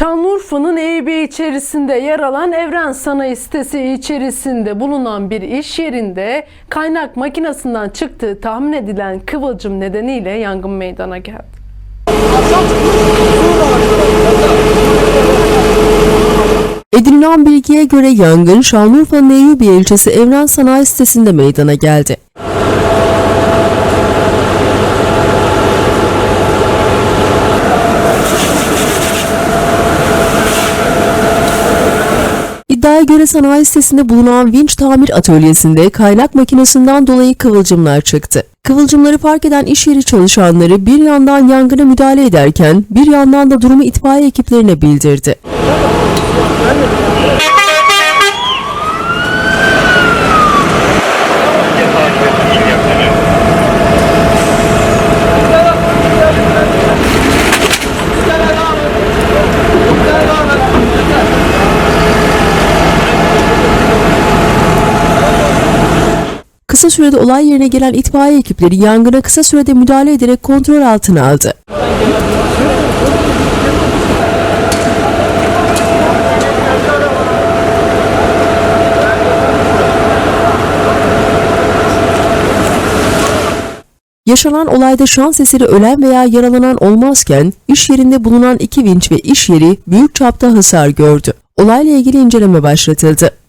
Şanlıurfa'nın Eyüp içerisinde yer alan Evren Sanayi sitesi içerisinde bulunan bir iş yerinde kaynak makinesinden çıktığı tahmin edilen kıvılcım nedeniyle yangın meydana geldi. Edinilen bilgiye göre yangın Şanlıurfa'nın Eyyubi ilçesi Evren Sanayi sitesinde meydana geldi. İddiaya göre sanayi sitesinde bulunan vinç tamir atölyesinde kaynak makinesinden dolayı kıvılcımlar çıktı. Kıvılcımları fark eden iş yeri çalışanları bir yandan yangına müdahale ederken bir yandan da durumu itfaiye ekiplerine bildirdi. Kısa sürede olay yerine gelen itfaiye ekipleri yangına kısa sürede müdahale ederek kontrol altına aldı. Yaşanan olayda şans eseri ölen veya yaralanan olmazken iş yerinde bulunan iki vinç ve iş yeri büyük çapta hasar gördü. Olayla ilgili inceleme başlatıldı.